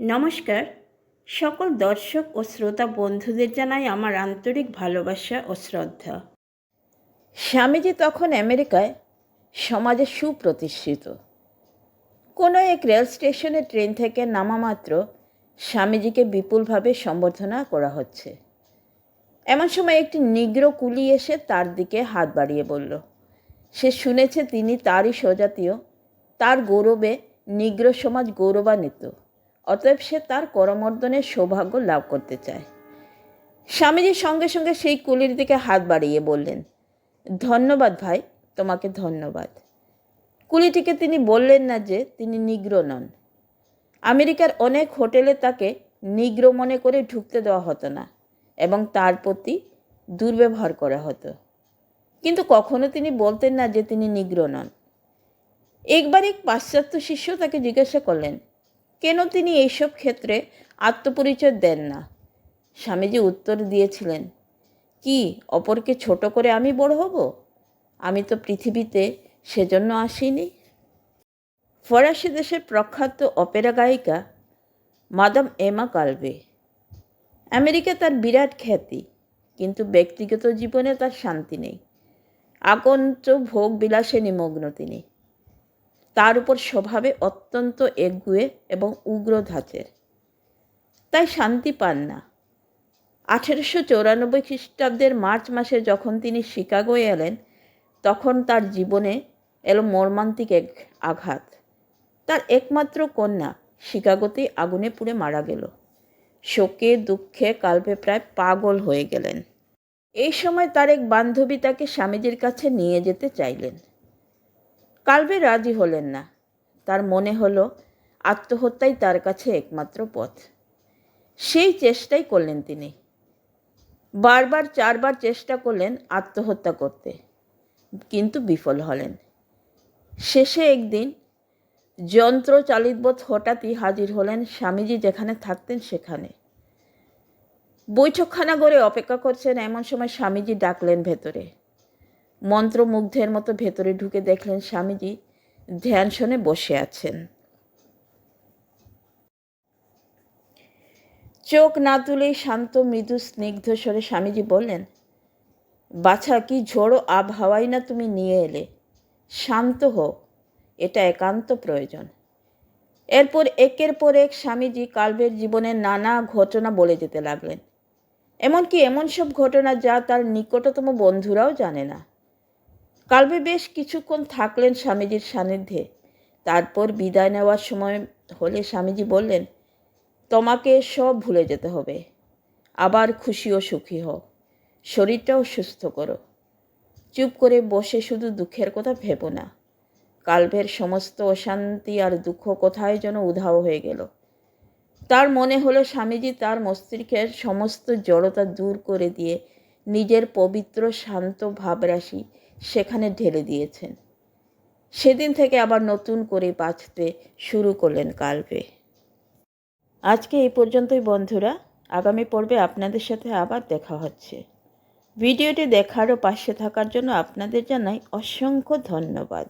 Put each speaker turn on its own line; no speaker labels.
নমস্কার। সকল দর্শক ও শ্রোতা বন্ধুদের জানাই আমার আন্তরিক ভালোবাসা ও শ্রদ্ধা। স্বামীজি তখন আমেরিকায় সমাজে সুপ্রতিষ্ঠিত। কোনো এক রেল স্টেশনে ট্রেন থেকে নামা মাত্র স্বামীজিকে বিপুলভাবে সম্বর্ধনা করা হচ্ছে। এমন সময় একটি নিগ্র কুলি এসে তার দিকে হাত বাড়িয়ে বলল, সে শুনেছে তিনি তারই স্বজাতীয়, তার গৌরবে নিগ্র সমাজ গৌরবান্বিত। অতএব সে তার করমর্দনের সৌভাগ্য লাভ করতে চায়। স্বামীজির সঙ্গে সঙ্গে সেই কুলির দিকে হাত বাড়িয়ে বললেন, ধন্যবাদ ভাই, তোমাকে ধন্যবাদ। কুলিটিকে তিনি বললেন না যে তিনি নিগ্র নন। আমেরিকার অনেক হোটেলে তাকে নিগ্র মনে করে ঢুকতে দেওয়া হতো না এবং তার প্রতি দুর্ব্যবহার করা হতো। কিন্তু কখনো তিনি বলতেন না যে তিনি নিগ্র নন। একবার এক পাশ্চাত্য শিষ্য তাকে জিজ্ঞাসা করলেন কেন তিনি এইসব ক্ষেত্রে আত্মপরিচয় দেন না? স্বামীজি উত্তর দিয়েছিলেন, কি, অপরকে ছোট করে আমি বড় হব? আমি তো পৃথিবীতে সেজন্য আসিনি। ফরাসি দেশের প্রখ্যাত অপেরা গায়িকা মাদাম এমা কালবে আমেরিকা তার বিরাট খ্যাতি, কিন্তু ব্যক্তিগত জীবনে তার শান্তি নেই। আকন্ত ভোগ বিলাসে নিমগ্ন তিনি। তার উপর স্বভাবে অত্যন্ত একগুয়ে এবং উগ্র ধাঁচের তাই শান্তি পান না। আঠেরোশো চৌরানব্বই খ্রিস্টাব্দের মার্চ মাসে যখন তিনি শিকাগোয় এলেন, তখন তার জীবনে এলো মর্মান্তিক এক আঘাত। তার একমাত্র কন্যা শিকাগোতেই আগুনে পুড়ে মারা গেল। শোকে, দুঃখে কালবে প্রায় পাগল হয়ে গেলেন। এই সময় তার এক বান্ধবী তাকে স্বামীজির কাছে নিয়ে যেতে চাইলেন। কালবে রাজি হলেন না। তার মনে হলো, আত্মহত্যাই তার কাছে একমাত্র পথ। সেই চেষ্টাই করলেন তিনি। বারবার, চারবার চেষ্টা করলেন আত্মহত্যা করতে, কিন্তু বিফল হলেন। শেষে একদিন যন্ত্র চালিতবোধ হঠাৎই হাজির হলেন স্বামীজি যেখানে থাকতেন সেখানে। বৈঠকখানা করে অপেক্ষা করছেন এমন সময় স্বামীজি ডাকলেন ভেতরে। মন্ত্রমুগ্ধের মতো ভেতরে ঢুকে দেখলেন স্বামীজি ধ্যান শোনে বসে আছেন। চোখ না তুলেই শান্ত, মৃদু, স্নিগ্ধ স্বরে স্বামীজি বললেন, বাছা, কি ঝোড়ো আবহাওয়াই না তুমি নিয়ে এলে। শান্ত হো এটা একান্ত প্রয়োজন। এরপর একের পর এক স্বামীজি কালবের জীবনের নানা ঘটনা বলে যেতে লাগলেন। এমনকি এমন সব ঘটনা যা তার নিকটতম বন্ধুরাও জানে না। কালবে বেশ কিছুক্ষণ থাকলেন স্বামীজির সান্নিধ্যে। তারপর বিদায় নেওয়ার সময় হলে স্বামীজি বললেন, তোমাকে সব ভুলে যেতে হবে। আবার খুশি ও সুখী হও। শরীরটাও সুস্থ করো। চুপ করে বসে শুধু দুঃখের কথা ভেবো না। কালভের সমস্ত অশান্তি আর দুঃখ কোথায় যেন উধাও হয়ে গেল। তার মনে হলো স্বামীজি তার মস্তিষ্কের সমস্ত জড়তা দূর করে দিয়ে নিজের পবিত্র শান্ত ভাবরাশি সেখানে ঢেলে দিয়েছেন। সেদিন থেকে আবার নতুন করে বাঁচতে শুরু করলেন কালবে আজকে এই পর্যন্তই বন্ধুরা। আগামী পর্বে আপনাদের সাথে আবার দেখা হচ্ছে। ভিডিওটি দেখার ও পাশে থাকার জন্য আপনাদের জানাই অসংখ্য ধন্যবাদ।